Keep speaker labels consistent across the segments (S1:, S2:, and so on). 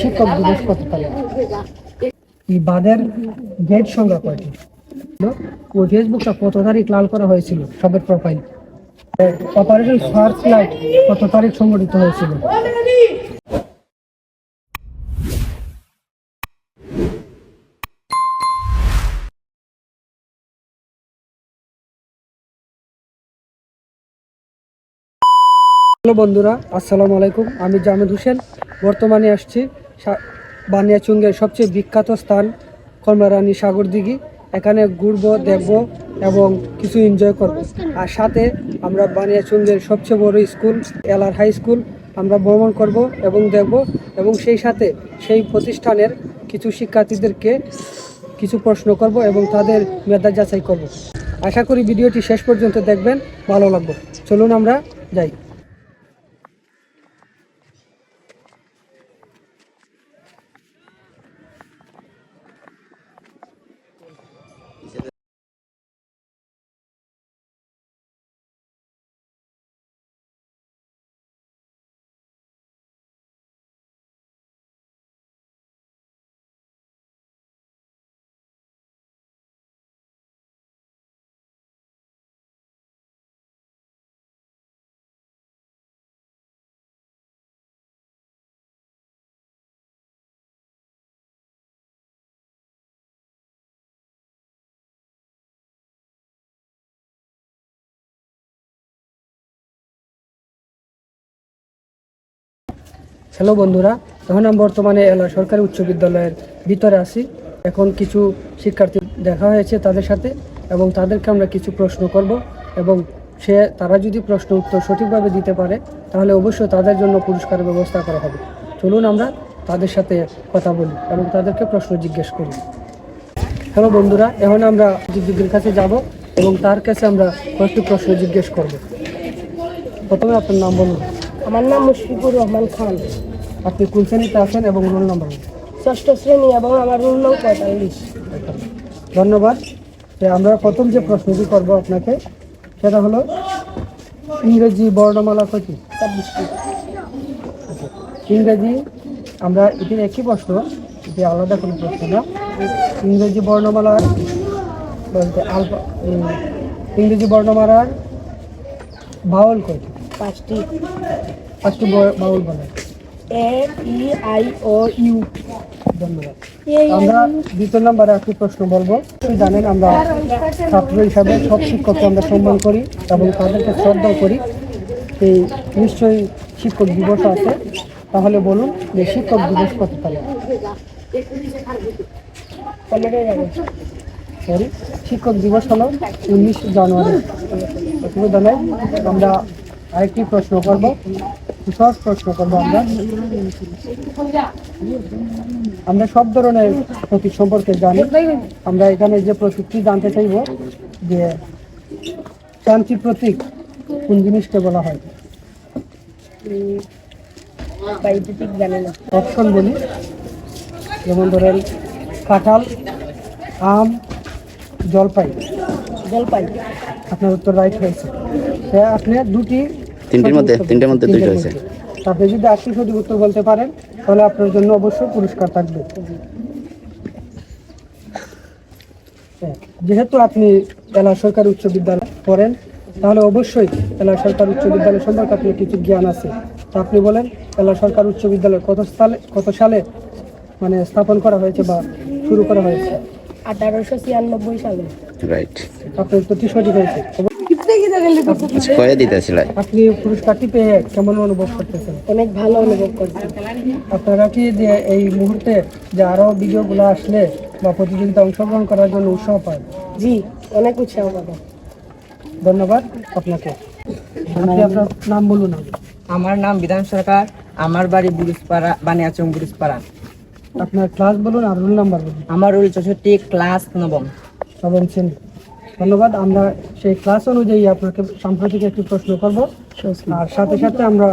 S1: শিক্ষক দিবস কত তারিখ এই বাদের গেট সংখ্যা কয়টি ওই ফেসবুকটা কত তারিখ লাল করা হয়েছিল, সবের প্রোফাইল অপারেশন সার্চ লাইট কত তারিখ সংগঠিত হয়েছিল। হ্যালো বন্ধুরা, আসসালামু আলাইকুম। আমি জামেদ হোসেন। বর্তমানে আসছি বানিয়াচুঙ্গের সবচেয়ে বিখ্যাত স্থান কমলারানী সাগর দিঘি। এখানে ঘুরবো, দেখব এবং কিছু এনজয় করব। আর সাথে আমরা বানিয়াচুঙ্গের সবচেয়ে বড় স্কুল এলার হাই স্কুল, আমরা ভ্রমণ করব এবং দেখব এবং সেই সাথে সেই প্রতিষ্ঠানের কিছু শিক্ষার্থীদেরকে কিছু প্রশ্ন করব এবং তাদের মেধা যাচাই করব। আশা করি ভিডিওটি শেষ পর্যন্ত দেখবেন, ভালো লাগবে। চলুন আমরা যাই। হ্যালো বন্ধুরা, এখন আমি বর্তমানে এলা সরকারি উচ্চ বিদ্যালয়ের ভিতরে আছি। এখন কিছু শিক্ষার্থী দেখা হয়েছে তাদের সাথে এবং তাদেরকে আমরা কিছু প্রশ্ন করব এবং সে, তারা যদি প্রশ্ন উত্তর সঠিকভাবে দিতে পারে, তাহলে অবশ্যই তাদের জন্য পুরস্কারের ব্যবস্থা করা হবে। চলুন আমরা তাদের সাথে কথা বলি এবং তাদেরকে প্রশ্ন জিজ্ঞেস করি। হ্যালো বন্ধুরা, এখন আমরা দিদির কাছে যাব এবং তার কাছে আমরা কয়েকটি প্রশ্ন জিজ্ঞেস করব। প্রথমে আপনার নাম বলুন।
S2: আমার নাম মুশফিকুর রহমান খান।
S1: আপনি কোন শ্রেণীতে আছেন এবং রোল নম্বর?
S2: ষষ্ঠ শ্রেণি এবং আমার রুল নং পঁয়তাল্লিশ।
S1: ধন্যবাদ। আমরা প্রথম যে প্রশ্নটি করব আপনাকে সেটা হলো ইংরেজি বর্ণমালা কয়টি ইংরেজি আমরা এটির একই প্রশ্ন এটি আলাদা কোনো প্রশ্ন না। ইংরেজি বর্ণমালার বলতে আলফা ইংরেজি বর্ণমালার বাউল কয়টি
S2: পাঁচটি।
S1: পাঁচটি বাউল বলে
S2: এ ই আই ও ইউ।
S1: ধন্যবাদ। আমরা দ্বিতীয় নম্বরে একটি প্রশ্ন বলব। জানেন আমরা ছাত্র হিসাবে সব শিক্ষককে আমরা সম্মান করি এবং তাদেরকে শ্রদ্ধা করি। এই নিশ্চয়ই শিক্ষক দিবস আছে। তাহলে বলুন যে শিক্ষক দিবস কত তারিখ? সরি শিক্ষক দিবস হলো উনিশ জানুয়ারি। অসুবিধা নেই। আমরা আরেকটি প্রশ্ন করব। সহজ প্রশ্ন করব আমরা। আমরা সব ধরনের প্রতীক সম্পর্কে জানি। আমরা এখানে যে প্রতীকটি জানতে চাইব যে শান্তির প্রতীক কোন জিনিসকে বলা হয়?
S2: বৈদ্যুতিক জানি না
S1: অপশন বলি। যেমন ধরেন কাঁঠাল আম জলপাই।
S2: জলপাই।
S1: আপনার উত্তর রাইট হয়েছে। সে আপনি দুটি
S3: তিনটির মধ্যে তিনটের মধ্যে দুইটা হয়েছে।
S1: আপনি যদি আটটি সঠিক উত্তর বলতে পারেন তাহলে আপনার জন্য অবশ্যই পুরস্কার থাকবে। যেহেতু আপনি এলা সরকারি উচ্চ বিদ্যালয় পড়েন তাহলে অবশ্যই এলা সরকার উচ্চ বিদ্যালয় সম্পর্কে আপনার কিছু জ্ঞান আছে। তা আপনি বলেন এলা সরকার উচ্চ বিদ্যালয় কত সালে কত সালে মানে স্থাপন করা হয়েছে বা শুরু করা হয়েছে?
S2: আঠারোশো ছিয়ানব্বই সালে।
S3: রাইট
S1: আপনার উত্তরটি সঠিক হয়েছে।
S3: কয়ে দিতেছিল।
S1: আপনি পুরস্কারটি পেয়ে কেমন অনুভব করতেছেন?
S2: অনেক ভালো অনুভব করছি।
S1: আপনারা কি যে এই মুহূর্তে যে আরও ভিডিওগুলো আসলে বা প্রতিযোগিতা অংশগ্রহণ করার জন্য উৎসাহ পায়
S2: জি অনেক উৎসাহ পাবো।
S1: ধন্যবাদ আপনাকে। আপনি আপনার নাম বলুন
S4: আমার নাম বিধান সরকার আমার বাড়ি বুরুজপাড়া বানিয়াচং বুরুজপাড়া
S1: আপনার ক্লাস বলুন আর রোল নাম্বার বলুন।
S4: আমার রোল চৌষট্টি ক্লাস নবম।
S1: নবম শ্রেণি। ধন্যবাদ। আমরা সেই ক্লাস অনুযায়ী আপনাকে সাম্প্রতিক একটি প্রশ্ন করব। আর সাথে সাথে আমরা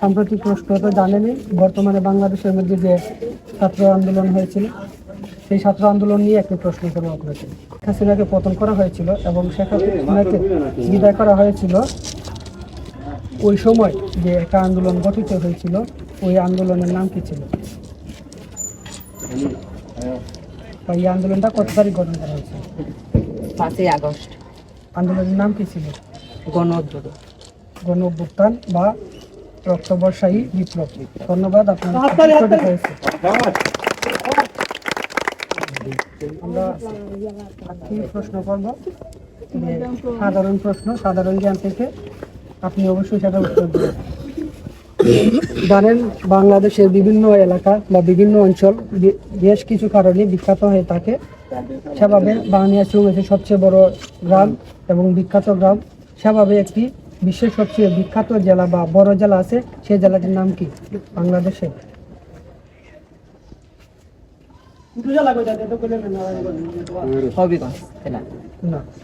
S1: সাম্প্রতিক প্রশ্ন তো জানেনি বর্তমানে বাংলাদেশের মধ্যে যে ছাত্র আন্দোলন হয়েছিল সেই ছাত্র আন্দোলন নিয়ে একটি প্রশ্ন করব আপনাকে। শেখ হাসিনাকে পতন করা হয়েছিল এবং শেখ হাসিনাকে বিদায় করা হয়েছিল ওই সময় যে একটা আন্দোলন গঠিত হয়েছিল ওই আন্দোলনের নাম কি ছিল? এই আন্দোলনটা কত তারিখ গঠন করা হয়েছিল?
S4: পাঁচই আগস্ট।
S1: আন্দোলনের নাম কি ছিল?
S4: গণ উদ্যোগ
S1: গণ অভ্যুত্থান বা রক্তবর্ষায়ী বিপ্লব। ধন্যবাদ আপনার আমরা আজকে প্রশ্ন করব। সাধারণ প্রশ্ন সাধারণ জ্ঞান থেকে আপনি অবশ্যই সেটা উত্তর দেবেন। জানেন বাংলাদেশের বিভিন্ন এলাকা বা বিভিন্ন অঞ্চল বেশ কিছু কারণে বিখ্যাত হয়ে থাকে। সেভাবে বাংলাদেশ হয়েছে সবচেয়ে বড় গ্রাম এবং বিখ্যাত গ্রাম। সেভাবে একটি বিশ্বের সবচেয়ে বিখ্যাত জেলা বা বড় জেলা আছে সেই জেলাটির নাম কি? বাংলাদেশে।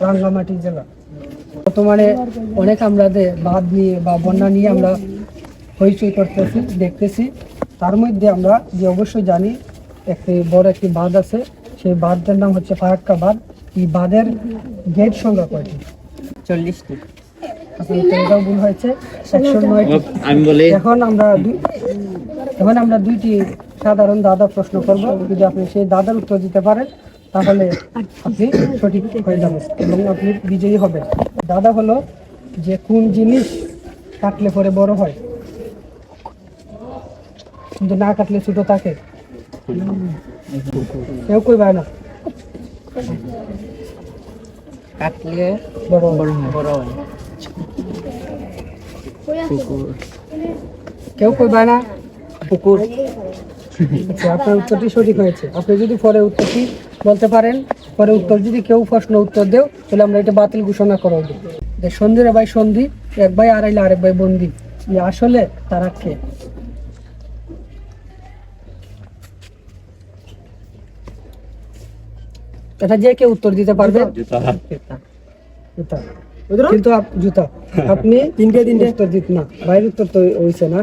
S1: রাঙ্গামাটি জেলা। বর্তমানে অনেক আমাদের বাঁধ নিয়ে বা বন্যা নিয়ে আমরা হইচই করতেছি দেখতেছি। তার মধ্যে আমরা যে অবশ্যই জানি একটি বড় একটি বাঁধ আছে। সেই বাঁধটার নাম হচ্ছে ফারাক্কা বাঁধ। এই বাঁধের গেট সংখ্যা কয়টি?
S4: চল্লিশটি।
S1: আসলে এটাও ভুল হয়েছে। একশো নয়টি। এখন আমরা দুই- এখন আমরা দুইটি সাধারণ দাদা প্রশ্ন করব। যদি আপনি সেই দাদার উত্তর দিতে পারেন তাহলে আপনি সঠিক হয়ে যাবেন এবং আপনি বিজয়ী হবেন। দাদা হলো যে কোন জিনিস কাটলে পরে বড় হয়? কিন্তু না কাটলে ছোট থাকে। কেউ কই না।
S4: কাটলে
S1: বড়
S4: বড় হয়। বড় হয়।
S1: কেউ কই না। পুকুর আচ্ছা, আপনার উত্তরটি সঠিক হয়েছে। আপনি যদি পরে উত্তরটি বলতে পারেন পরে উত্তর যদি কেউ প্রশ্ন উত্তর দেও তাহলে আমরা এটা বাতিল ঘোষণা করব যে সন্ধিরে ভাই সন্ধি এক ভাই আড়াইলে আরেক ভাই বন্দি। যে আসলে তারা কে? এটা যে কেউ উত্তর দিতে পারবে। কিন্তু জুতা। আপনি তিনটে তিনটে। উত্তর দিত না। বাইরের উত্তর তো হইছে না।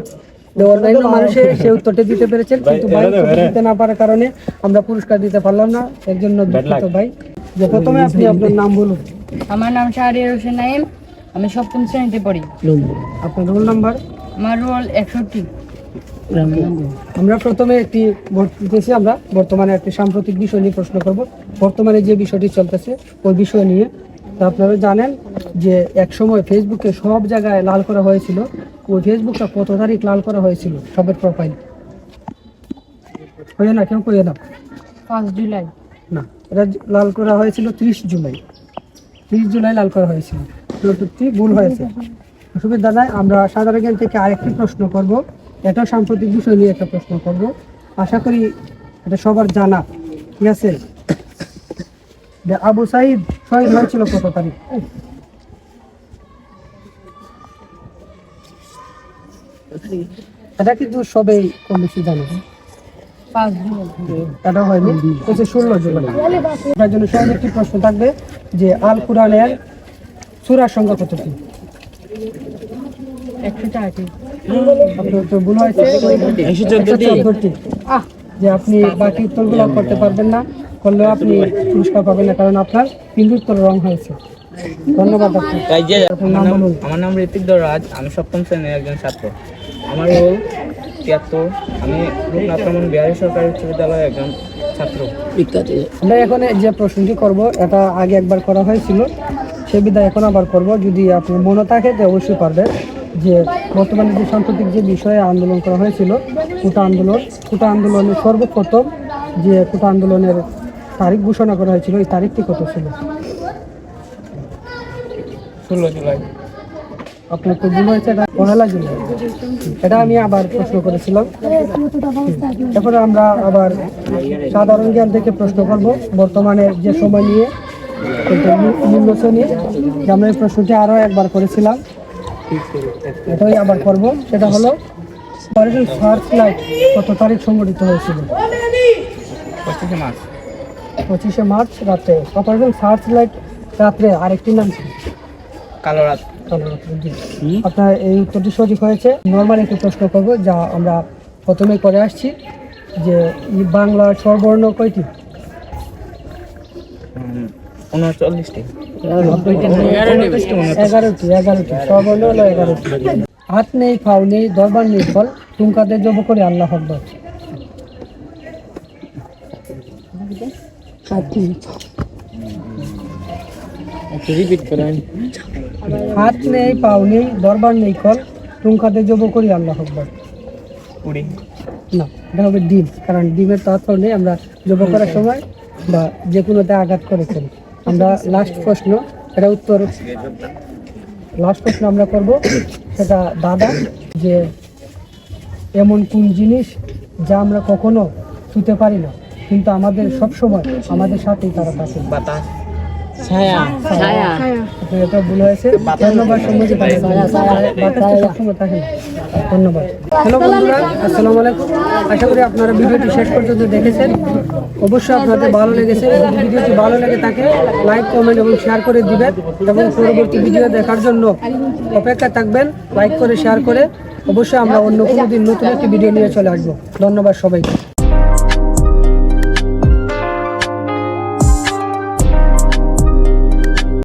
S1: অন্যান্য মানুষে সে উত্তরটা দিতে পেরেছেন কিন্তু দিতে না পারার কারণে আমরা পুরস্কার দিতে পারলাম না। এর জন্য দুঃখিত ভাই। যে প্রথমে আপনি আপনার নাম বলুন।
S5: আমার নাম শাহরিয়ার হোসেন নাইম আমি সপ্তম শ্রেণীতে পড়ি।
S1: আপনার রোল নাম্বার
S5: আমার রোল একষট্টি।
S1: আমরা প্রথমে একটি আমরা বর্তমানে একটি সাম্প্রতিক বিষয় নিয়ে প্রশ্ন করব। বর্তমানে যে বিষয়টি চলতেছে ওই বিষয় নিয়ে। তা আপনারা জানেন যে এক সময় ফেসবুকে সব জায়গায় লাল করা হয়েছিল। ওই ফেসবুকটা কত তারিখ লাল করা হয়েছিল? সবের প্রোফাইল হয়ে না কেউ কইয়ে না।
S5: First July.
S1: না এটা লাল করা হয়েছিল ত্রিশ জুলাই। ত্রিশ জুলাই লাল করা হয়েছিল। ভুল হয়েছে। অসুবিধা নাই আমরা সাধারণ জ্ঞান থেকে আরেকটি প্রশ্ন করব। এটা সাম্প্রতিক বিষয় নিয়ে একটা প্রশ্ন করব। আশা করি এটা সবার জানা। ঠিক আছে? আবু সাইদ শহীদ হয়েছিল কত তারিখ? এটা কিন্তু সবাই কম বেশি জানে। এটা হয়নি। হচ্ছে ষোলো জুলাই। এটার জন্য সহজ একটি প্রশ্ন থাকবে যে আল কোরআনের সুরার সংখ্যা উত্তর ভুল হয়েছে। যে আপনি বাকি উত্তরগুলো করতে পারবেন না করলেও আপনি পুরস্কার পাবেন না কারণ আপনার তিন উত্তর রং হয়েছে। ধন্যবাদ
S4: আমার নাম ঋতিক দরাজ আমি সপ্তম শ্রেণির একজন ছাত্র। আমার রোল তিয়াত্তর আমি রূপনাথ রমন বিহারী সরকারি উচ্চ বিদ্যালয়ের একজন ছাত্র।
S1: আমরা এখন যে প্রশ্নটি করব এটা আগে একবার করা হয়েছিল সে বিধায় এখন আবার করব। যদি আপনি মনে থাকে তো অবশ্যই পারবেন। যে বর্তমানে যে সাম্প্রতিক যে বিষয়ে আন্দোলন করা হয়েছিল কোটা আন্দোলন কোটা আন্দোলনের সর্বপ্রথম যে কোটা আন্দোলনের তারিখ ঘোষণা করা হয়েছিল এই তারিখটি কত ছিল?
S4: ষোলো জুলাই।
S1: আপনার তো ভুল হয়েছে এটা পহেলা জুলাই। এটা আমি আবার প্রশ্ন করেছিলাম। তারপরে আমরা আবার সাধারণ জ্ঞান থেকে প্রশ্ন করব। বর্তমানে যে সময় নিয়ে এটা নি- নিম্ন শ্রেণি যে আমরা এই প্রশ্নটি আরও একবার করেছিলাম। এটাই আবার করব। সেটা হলো অপারেশন সার্চ লাইট কত তারিখ সংগঠিত হয়েছিল?
S4: পঁচিশে মার্চ।
S1: পঁচিশে মার্চ রাতে। অপারেশন সার্চ লাইট রাত্রে আরেকটি নাম ছিল
S4: কালো রাত।
S1: আপনার এই উত্তরটি সঠিক হয়েছে। নর্মাল একটি প্রশ্ন করব যা আমরা প্রথমে করে আসছি যে বাংলার স্বরবর্ণ কয়টি?
S4: উনচল্লিশটি।
S1: এগারোটি এগারোটি স্বরবর্ণ হলো এগারোটি হাত নেই ফাও নেই দরবার নেই ফল টুঙ্কাতে জব করি আল্লাহ আকবর। হাত নেই পাও নেই দরবার নেই কল টুঙ্কাতে জব করি আল্লাহ আকবর না এটা হবে ডিম কারণ ডিমের তাৎপর্য নেই আমরা জব করার সময় বা যে কোনোতে আঘাত করেছেন। আমরা লাস্ট প্রশ্ন এটা উত্তর লাস্ট প্রশ্ন আমরা করব, সেটা দাদা, যে এমন কোন জিনিস যা আমরা কখনো ছুতে পারি না, কিন্তু আমাদের সবসময় আমাদের সাথেই তারা থাকে।
S4: বাতাস।
S1: আপনার এটা ভুল হয়েছে ধন্যবাদ সম্মতি বাতাসটা সবসময় থাকে না ধন্যবাদ হ্যালো বন্ধুরা আসসালামু আলাইকুম। আশা করি আপনারা ভিডিওটি শেষ পর্যন্ত দেখেছেন। অবশ্যই আপনাদের ভালো লেগেছে। যদি ভিডিওটি ভালো লেগে থাকে লাইক কমেন্ট এবং শেয়ার করে দিবেন। এবং পরবর্তী ভিডিও দেখার জন্য অপেক্ষা থাকবেন লাইক করে শেয়ার করে। অবশ্যই আমরা অন্য কোনো দিন নতুন একটি ভিডিও নিয়ে চলে আসব। ধন্যবাদ সবাইকে।